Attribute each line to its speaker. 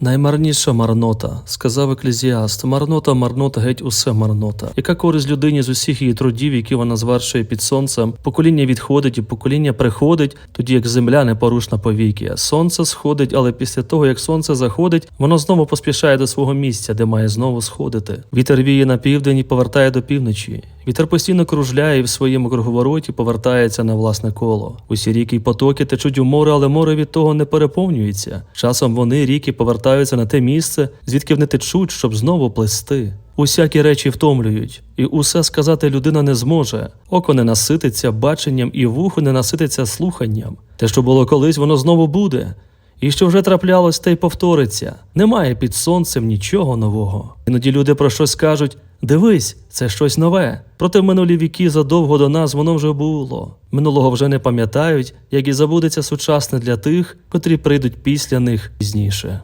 Speaker 1: Наймарніша марнота, сказав еклезіаст. Марнота, марнота, геть усе марнота. Яка користь людині з усіх її трудів, які вона звершує під сонцем? Покоління відходить і покоління приходить, тоді як земля непорушна повіки. Сонце сходить, але після того, як сонце заходить, воно знову поспішає до свого місця, де має знову сходити. Вітер віє на південь і повертає до півночі. Вітер постійно кружляє і в своєму круговороті повертається на власне коло. Усі ріки й потоки течуть у море, але море від того не переповнюється. Часом вони ріки повертаються на те місце, звідки вони течуть, щоб знову плести. Усякі речі втомлюють, і усе сказати людина не зможе. Око не насититься баченням, і вухо не насититься слуханням. Те, що було колись, воно знову буде. І що вже траплялось, те й повториться. Немає під сонцем нічого нового. Іноді люди про щось кажуть: дивись, це щось нове. Проте в минулі віки задовго до нас воно вже було. Минулого вже не пам'ятають, як і забудеться сучасне для тих, котрі прийдуть після них пізніше.